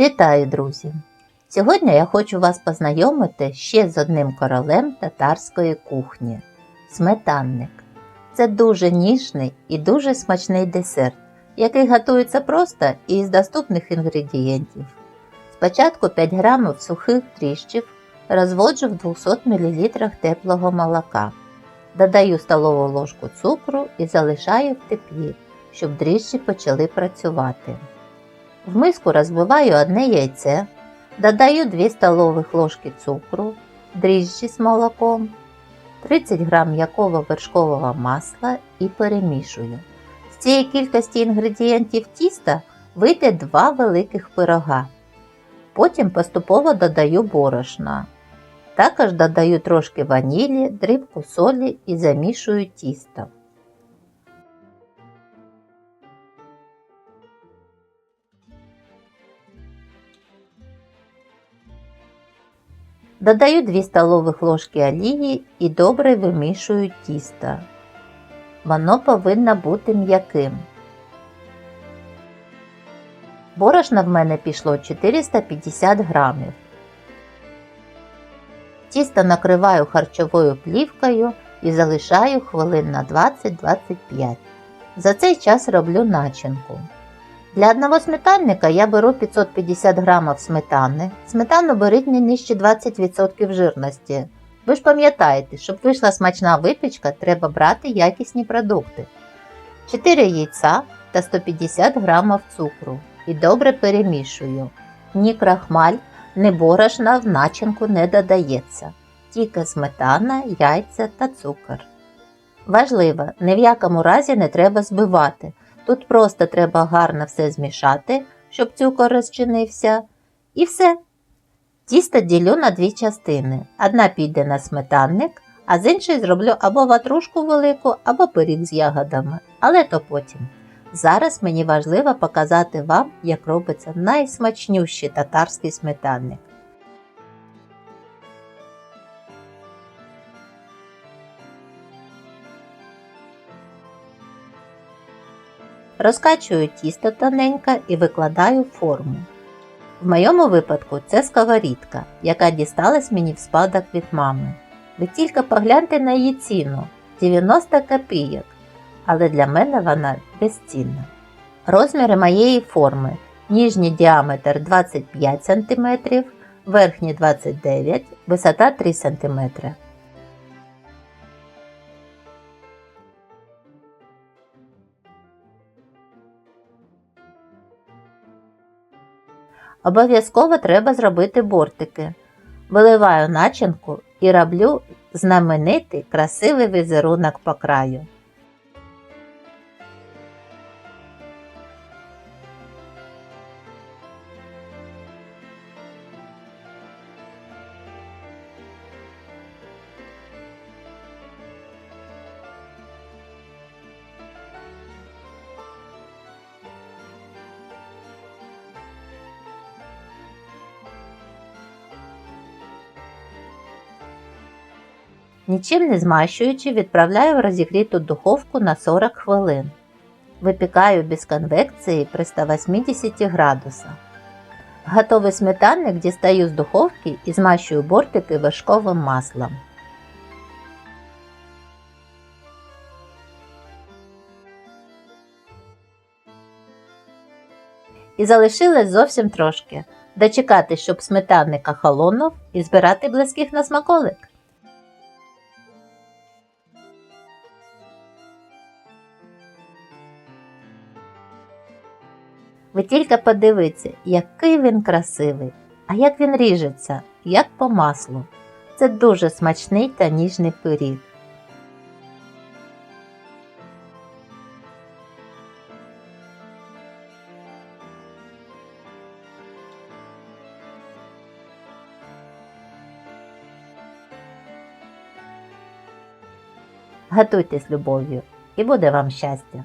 Вітаю, друзі! Сьогодні я хочу вас познайомити ще з одним королем татарської кухні сметанник. Це дуже ніжний і дуже смачний десерт, який готується просто і з доступних інгредієнтів. Спочатку 5 грамів сухих тріщів розводжу в 200 мл теплого молока. Додаю столову ложку цукру і залишаю в теплі, щоб дріжджі почали працювати. В миску розбиваю одне яйце, додаю 2 столових ложки цукру, дріжджі з молоком, 30 г м'якого вершкового масла і перемішую. З цієї кількості інгредієнтів тіста вийде 2 великих пирога. Потім поступово додаю борошна. Також додаю трошки ванілі, дрібку солі і замішую тісто. Додаю 2 столових ложки олії і добре вимішую тісто. Воно повинно бути м'яким. Борошна в мене пішло 450 грамів. Тісто накриваю харчовою плівкою і залишаю хвилин на 20-25. За цей час роблю начинку. Для одного сметанника я беру 550 грамів сметани. Сметану беріть не нижче 20% жирності. Ви ж пам'ятаєте, щоб вийшла смачна випічка, треба брати якісні продукти. 4 яйця та 150 грамів цукру і добре перемішую. Ні крахмаль, ні борошна в начинку не додається. Тільки сметана, яйця та цукор. Важливо, ні в якому разі не треба збивати. Тут просто треба гарно все змішати, щоб цукор розчинився. І все. Тісто ділю на дві частини. Одна піде на сметанник, а з іншої зроблю або ватрушку велику, або пиріг з ягодами. Але то потім. Зараз мені важливо показати вам, як робиться найсмачнющий татарський сметанник. Розкачую тісто тоненько і викладаю форму. В моєму випадку це сковорідка, яка дісталась мені в спадок від мами. Ви тільки погляньте на її ціну 90 копійок, але для мене вона безцінна. Розміри моєї форми ніжній діаметр 25 см, верхній 29 см, висота 3 см. Обов'язково треба зробити бортики. Виливаю начинку і роблю знаменитий красивий візерунок по краю. Нічим не змащуючи, відправляю в розігріту духовку на 40 хвилин. Випікаю без конвекції при 180 градусах. Готовий сметанник дістаю з духовки і змащую бортики вершковим маслом. І залишилось зовсім трошки. Дочекати, щоб сметанник охолонув і збирати близьких на смаколик. Ви тільки подивіться, який він красивий, а як він ріжеться, як по маслу. Це дуже смачний та ніжний пиріг. Готуйте з любов'ю і буде вам щастя!